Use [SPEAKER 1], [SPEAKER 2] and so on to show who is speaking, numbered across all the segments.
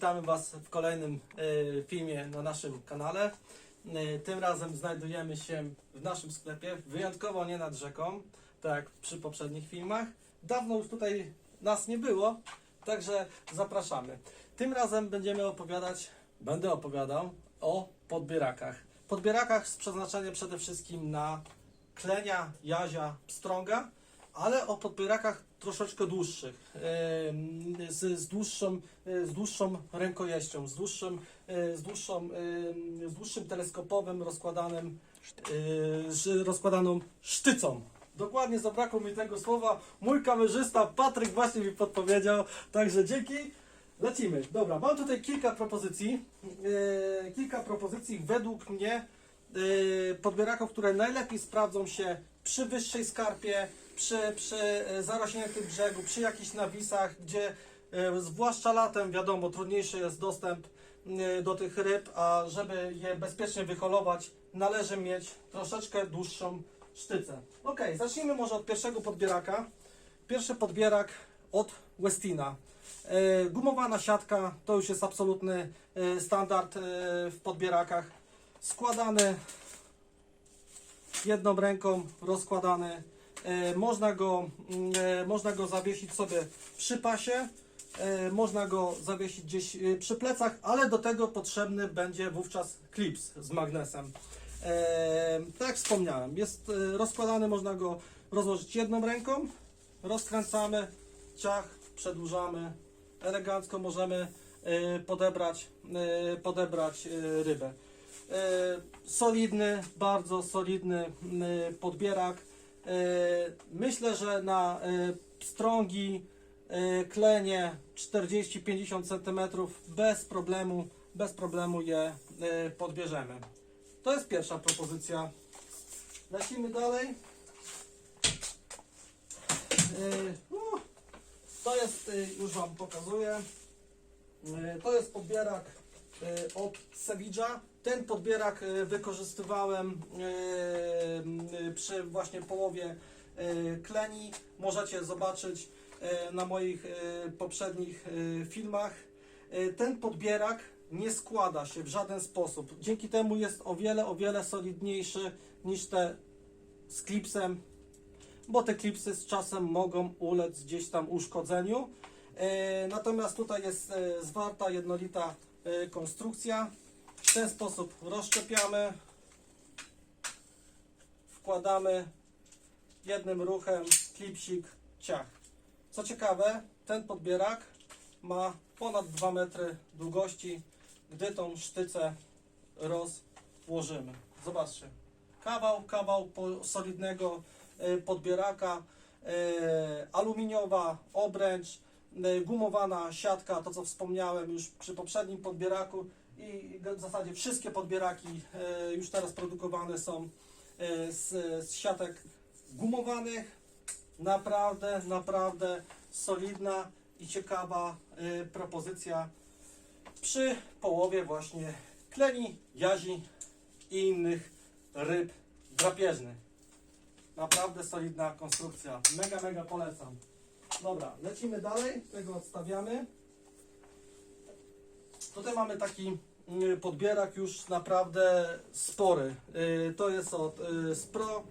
[SPEAKER 1] Witamy Was w kolejnym e, filmie na naszym kanale. E, Tym razem znajdujemy się w naszym sklepie, wyjątkowo nie nad rzeką, tak jak przy poprzednich filmach. Dawno już tutaj nas nie było, także zapraszamy. Tym razem będziemy opowiadać, będę opowiadał o podbierakach. Podbierakach z przeznaczeniem przede wszystkim na klenia, jazia, pstrąga, ale o podbierakach troszeczkę dłuższych, z, z, dłuższą, e, z dłuższą rękojeścią, z, dłuższym, e, z, dłuższą, z dłuższym teleskopowym rozkładanym, e, rozkładaną sztycą. Dokładnie zabrakło mi tego słowa. Mój kamerzysta Patryk właśnie mi podpowiedział, także dzięki. Lecimy. Dobra, mam tutaj kilka propozycji. Kilka propozycji według mnie podbieraków, które najlepiej sprawdzą się przy wyższej skarpie, przy, przy e, zarośniętym brzegu, przy jakichś nawisach, gdzie e, zwłaszcza latem, wiadomo, trudniejszy jest dostęp do tych ryb, a żeby je bezpiecznie wyholować, należy mieć troszeczkę dłuższą sztycę. Ok, zacznijmy może od pierwszego podbieraka. Pierwszy podbierak od Westina. Gumowana siatka to już jest absolutny standard w podbierakach. Składany jedną ręką, rozkładany. E, Można go, mm, e, można go zawiesić sobie przy pasie, e, można go zawiesić gdzieś przy plecach, ale do tego potrzebny będzie wówczas klips z magnesem. Tak jak wspomniałem, jest rozkładany, można go rozłożyć jedną ręką, rozkręcamy, ciach, przedłużamy, elegancko możemy podebrać, podebrać rybę. E, Solidny, bardzo solidny e, podbierak. E, Myślę, że na pstrągi, e, klenie 40-50 cm bez problemu, bez problemu je podbierzemy. To jest pierwsza propozycja. Lecimy dalej. No, To jest, już Wam pokazuję. To jest podbierak od Sevilla. Ten podbierak e, wykorzystywałem e, m, przy właśnie połowie e, kleni. Możecie zobaczyć e, na moich e, poprzednich e, filmach. E, Ten podbierak nie składa się w żaden sposób. Dzięki temu jest o wiele, o wiele solidniejszy niż te z klipsem, bo te klipsy z czasem mogą ulec gdzieś tam uszkodzeniu. E, Natomiast tutaj jest e, zwarta, jednolita e, konstrukcja. W ten sposób rozszczepiamy, wkładamy jednym ruchem, klipsik, ciach. Co ciekawe, ten podbierak ma ponad 2 metry długości, gdy tą sztycę rozłożymy. Zobaczcie, kawał, kawał solidnego e, podbieraka, e, aluminiowa obręcz, e, gumowana siatka, to co wspomniałem już przy poprzednim podbieraku i w zasadzie wszystkie podbieraki e, już teraz produkowane są e, z, z siatek gumowanych. Naprawdę, naprawdę solidna i ciekawa e, propozycja przy połowie właśnie kleni, jazi i innych ryb drapieżnych. Naprawdę solidna konstrukcja. Mega, mega polecam. Dobra, lecimy dalej. Tego odstawiamy. Tutaj mamy taki podbierak już naprawdę spory. Y, To jest od y, Spro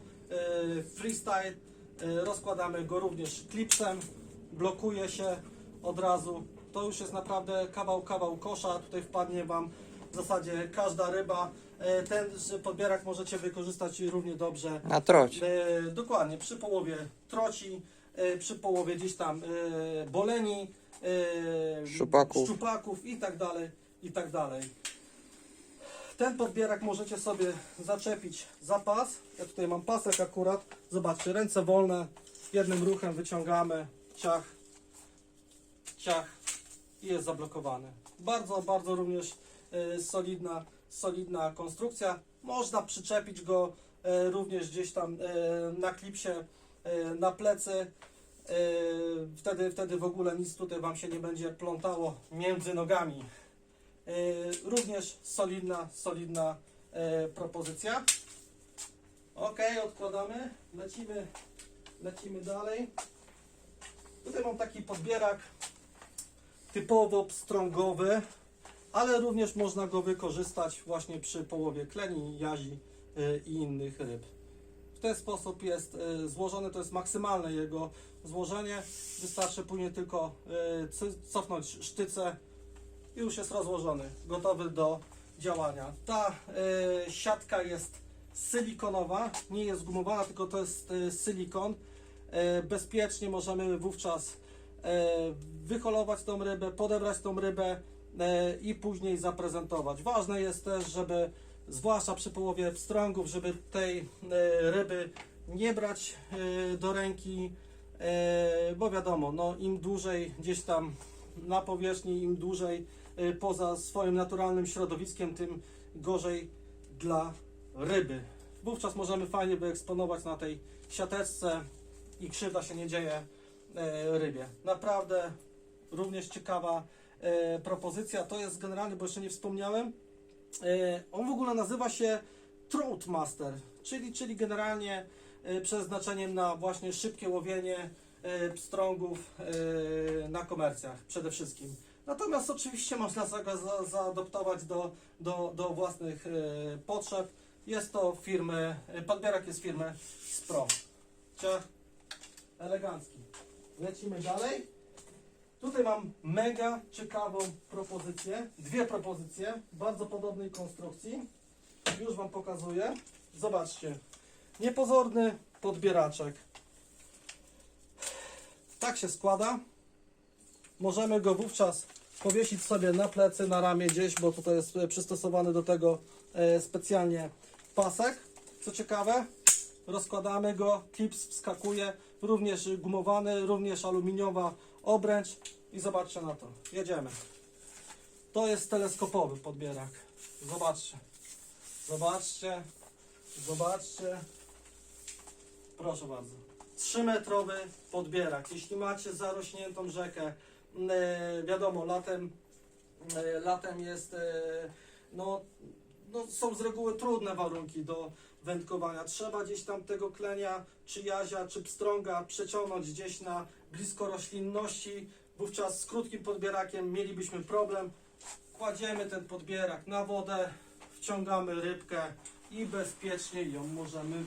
[SPEAKER 1] y, Freestyle. Y, Rozkładamy go również klipsem. Blokuje się od razu. To już jest naprawdę kawał, kawał kosza. Tutaj wpadnie Wam w zasadzie każda ryba. Y, Ten podbierak możecie wykorzystać równie dobrze
[SPEAKER 2] Na troć.
[SPEAKER 1] Dokładnie, przy połowie troci, przy połowie gdzieś tam boleni,
[SPEAKER 2] Szczupaków.
[SPEAKER 1] szczupaków i tak dalej, i tak dalej. Ten podbierak możecie sobie zaczepić za pas. Ja tutaj mam pasek akurat. Zobaczcie, ręce wolne, jednym ruchem wyciągamy, ciach, ciach i jest zablokowany. Bardzo, bardzo również e, solidna, solidna konstrukcja. Można przyczepić go e, również gdzieś tam e, na klipsie, e, na plecy. E, Wtedy, wtedy w ogóle nic tutaj Wam się nie będzie plątało między nogami. E, Również solidna, solidna e, propozycja. Ok, odkładamy. Lecimy, lecimy dalej. Tutaj mam taki podbierak typowo pstrągowy. ale również można go wykorzystać właśnie przy połowie kleni, jazi y, i innych ryb. W ten sposób jest złożony, to jest maksymalne jego złożenie. Wystarczy później tylko cofnąć sztycę i już jest rozłożony, gotowy do działania. Ta y, siatka jest silikonowa, nie jest gumowana, tylko to jest y, silikon. Y, bezpiecznie możemy wówczas e, wyholować tą rybę, podebrać tą rybę e, i później zaprezentować. Ważne jest też, żeby zwłaszcza przy połowie pstrągów, żeby tej e, ryby nie brać e, do ręki, e, bo wiadomo, no im dłużej gdzieś tam na powierzchni, im dłużej poza swoim naturalnym środowiskiem, tym gorzej dla ryby. Wówczas możemy fajnie wyeksponować na tej siateczce i krzywda się nie dzieje e, rybie. Naprawdę również ciekawa e, propozycja. To jest generalnie, bo jeszcze nie wspomniałem, e, on w ogóle nazywa się Trout Master, czyli, czyli generalnie przeznaczeniem na właśnie szybkie łowienie pstrągów na komercjach przede wszystkim. Natomiast oczywiście można go za, zaadoptować do, do, do własnych e, potrzeb. Jest to firmy, e, podbierak jest firmy Spro. Ciach, elegancki. Lecimy dalej. Tutaj mam mega ciekawą propozycję. Dwie propozycje bardzo podobnej konstrukcji. Już Wam pokazuję. Zobaczcie. Niepozorny podbieraczek. Tak się składa. Możemy go wówczas powiesić sobie na plecy, na ramię gdzieś, bo tutaj jest e, przystosowany do tego e, specjalnie pasek. Co ciekawe, rozkładamy go, klips wskakuje, również gumowany, również aluminiowa obręcz i zobaczcie na to. Jedziemy. To jest teleskopowy podbierak. Zobaczcie. Zobaczcie. Zobaczcie. Proszę bardzo. 3-metrowy podbierak. Jeśli macie zarośniętą rzekę, wiadomo, latem, e, latem jest, e, no, no, są z reguły trudne warunki do wędkowania. Trzeba gdzieś tam tego klenia, czy jazia, czy pstrąga przeciągnąć gdzieś na blisko roślinności. Wówczas z krótkim podbierakiem mielibyśmy problem. Kładziemy ten podbierak na wodę, wciągamy rybkę i bezpiecznie ją możemy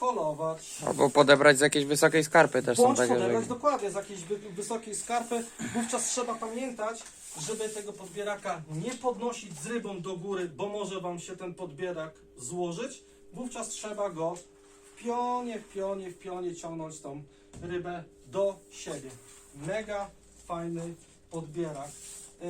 [SPEAKER 1] wyholować.
[SPEAKER 2] Albo podebrać z jakiejś wysokiej skarpy też są
[SPEAKER 1] Bądź
[SPEAKER 2] takie,
[SPEAKER 1] podebrać
[SPEAKER 2] że...
[SPEAKER 1] dokładnie z jakiejś wy, wysokiej skarpy. Wówczas trzeba pamiętać, żeby tego podbieraka nie podnosić z rybą do góry, bo może Wam się ten podbierak złożyć. Wówczas trzeba go w pionie, w pionie, w pionie ciągnąć tą rybę do siebie. Mega fajny podbierak. Yy,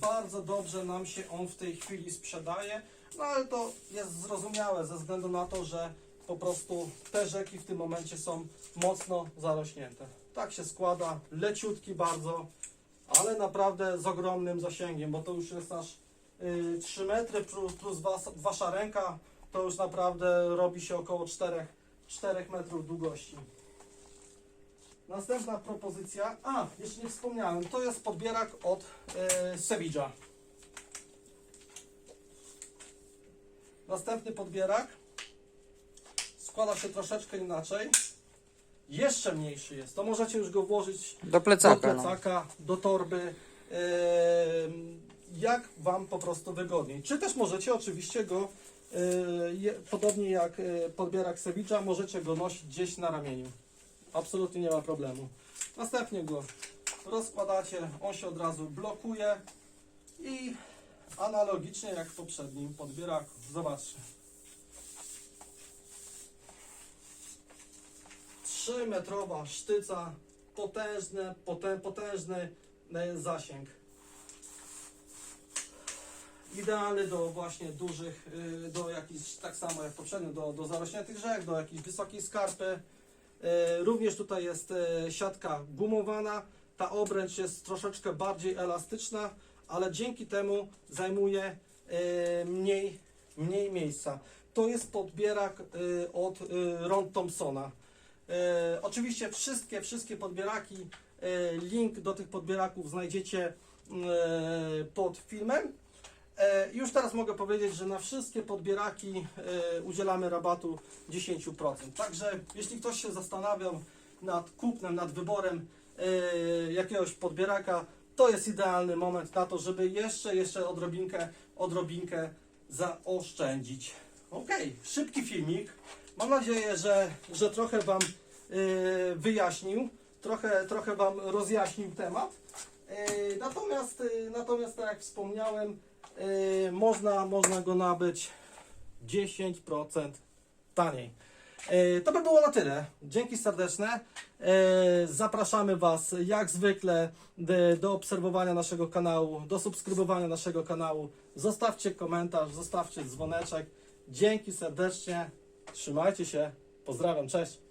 [SPEAKER 1] bardzo dobrze nam się on w tej chwili sprzedaje, no ale to jest zrozumiałe ze względu na to, że po prostu te rzeki w tym momencie są mocno zarośnięte. Tak się składa, leciutki bardzo, ale naprawdę z ogromnym zasięgiem, bo to już jest aż y, 3 metry plus, plus was, wasza ręka, to już naprawdę robi się około 4, 4 metrów długości. Następna propozycja, a jeszcze nie wspomniałem, to jest podbierak od y, Sevilla. Następny podbierak składa się troszeczkę inaczej. Jeszcze mniejszy jest. To możecie już go włożyć
[SPEAKER 2] Do
[SPEAKER 1] do
[SPEAKER 2] plecaka, no.
[SPEAKER 1] plecaka, do torby, jak Wam po prostu wygodniej. Czy też możecie oczywiście go, e, podobnie jak e, podbierak Sevilla, możecie go nosić gdzieś na ramieniu. Absolutnie nie ma problemu. Następnie go rozkładacie, on się od razu blokuje i analogicznie jak w poprzednim podbieraku. Zobaczcie. 3-metrowa sztyca, potężny, potę, potężny e, zasięg. Idealny do właśnie dużych, y, do jakichś, tak samo jak poprzednio, do, do zarośniętych rzek, do jakiejś wysokiej skarpy. E, Również tutaj jest e, siatka gumowana. Ta obręcz jest troszeczkę bardziej elastyczna, ale dzięki temu zajmuje e, mniej, mniej miejsca. To jest podbierak e, od e, Ron Thompsona. E, oczywiście wszystkie, wszystkie podbieraki, e, link do tych podbieraków znajdziecie e, pod filmem. Już teraz mogę powiedzieć, że na wszystkie podbieraki udzielamy rabatu 10%. Także jeśli ktoś się zastanawiał nad kupnem, nad wyborem jakiegoś podbieraka, to jest idealny moment na to, żeby jeszcze, jeszcze odrobinkę, odrobinkę zaoszczędzić. Ok, szybki filmik. Mam nadzieję, że, że trochę Wam yy, wyjaśnił, trochę, trochę Wam rozjaśnił temat. Yy, natomiast, yy, natomiast, tak jak wspomniałem, można, można go nabyć 10% taniej. To by było na tyle. Dzięki serdeczne. Zapraszamy Was jak zwykle do obserwowania naszego kanału, do subskrybowania naszego kanału. Zostawcie komentarz, zostawcie dzwoneczek. Dzięki serdecznie. Trzymajcie się. Pozdrawiam. Cześć.